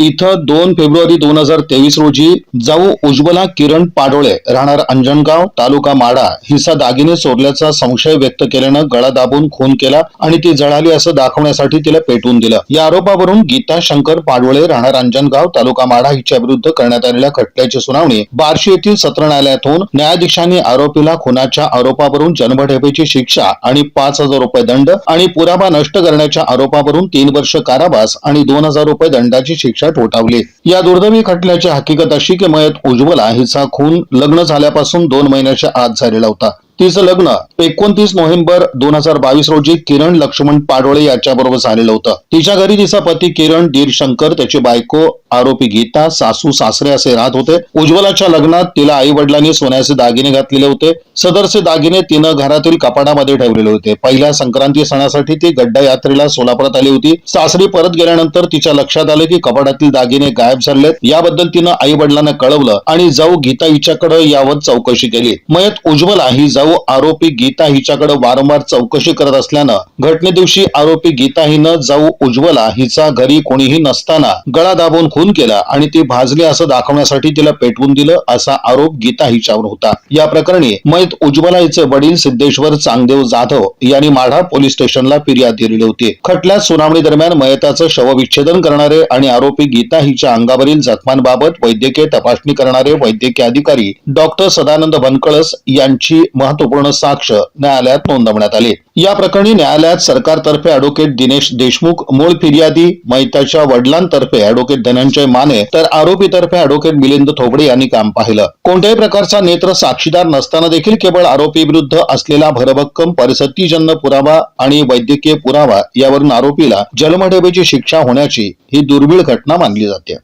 इथं दोन फेब्रुवारी दोन हजार तेवीस रोजी जाऊ उज्ज्वला किरण पाडोळे राहणार अंजनगाव तालुका माडा हिचा दागिने चोरल्याचा संशय व्यक्त केल्यानं गळा दाबून खून केला आणि ती जळाली असं दाखवण्यासाठी तिला पेटवून दिलं. या आरोपावरून गीता शंकर पाडोळे राहणार अंजनगाव तालुका माढा हिच्या विरुद्ध करण्यात आलेल्या खटल्याची सुनावणी बार्शी येथील सत्र न्यायालयात होऊन न्यायाधीशांनी आरोपीला खुनाच्या आरोपावरून जन्मठेपेची शिक्षा आणि पाच हजार रुपये दंड आणि पुरावा नष्ट करण्याच्या आरोपावरून तीन वर्ष कारावास आणि दोन हजार रुपये दंडाची शिक्षा ठोठावली या दुर्दैवी खटल्याची हकीकत अशी की मयत उज्ज्वला हिचा खून लग्न झाल्यापासून दोन महिन्याच्या आत झालेला होता. तिचं लग्न एकोणतीस नोव्हेंबर दोन हजार बावीस रोजी किरण लक्ष्मण पाडोळे याच्याबरोबर झालेलं होतं. तिच्या घरी तिचा पती किरण दीरशंकर त्याची बायको आरोपी गीता सासू सासरे असे राहत होते. उज्ज्वलाच्या लग्नात तिला आई वडिलांनी सोन्याचे दागिने घातलेले होते. सदरचे दागिने तिनं घरातील कपाटामध्ये ठेवलेले होते. पहिल्या संक्रांती सणासाठी ती गड्डा यात्रेला सोलापुरात आली होती. सासरी परत गेल्यानंतर तिच्या लक्षात आलं की कपाटातील दागिने गायब झालेत. याबद्दल तिनं आई वडिलांना कळवलं आणि जाऊ गीता हिच्याकडे यावर चौकशी केली. मयत उज्ज्वला ही जाऊ आरोपी गीता हिच्याकडे वारंवार चौकशी करत असल्यानं घटने दिवशी आरोपी गीता हिनं जाऊ उज्ज्वला हिचा घरी कोणीही नसताना गळा दाबून खून केला आणि ती भाजली असं दाखवण्यासाठी तिला पेटवून दिलं असा आरोप गीता हिच्यावर होता. या प्रकरणी मयत उज्ज्वला हिचे वडील सिद्धेश्वर चांगदेव जाधव यांनी माढा पोलीस स्टेशनला फिर्याद दिलेली होती. खटल्यात सुनावणी दरम्यान मयताचं शवविच्छेदन करणारे आणि आरोपी गीता हिच्या अंगावरील जखमांबाबत वैद्यकीय तपासणी करणारे वैद्यकीय अधिकारी डॉक्टर सदानंद बनकळस यांची महत्त्वपूर्ण साक्ष न्यायालयात नोंदवण्यात आली. या प्रकरणी न्यायालयात सरकारतर्फे अॅडव्होकेट दिनेश देशमुख मूळ फिर्यादी मैताच्या वडिलांतर्फे अॅडव्होकेट धनंजय माने तर आरोपीतर्फे अॅडव्होकेट मिलिंद थोबडे यांनी काम पाहिलं. कोणत्याही प्रकारचा नेत्र साक्षीदार नसताना देखील केवळ आरोपी विरुद्ध असलेला भरभक्कम परिस्थितीजन्य पुरावा आणि वैद्यकीय पुरावा यावरून आरोपीला जन्मठेपेची शिक्षा होण्याची ही दुर्मिळ घटना मानली जाते.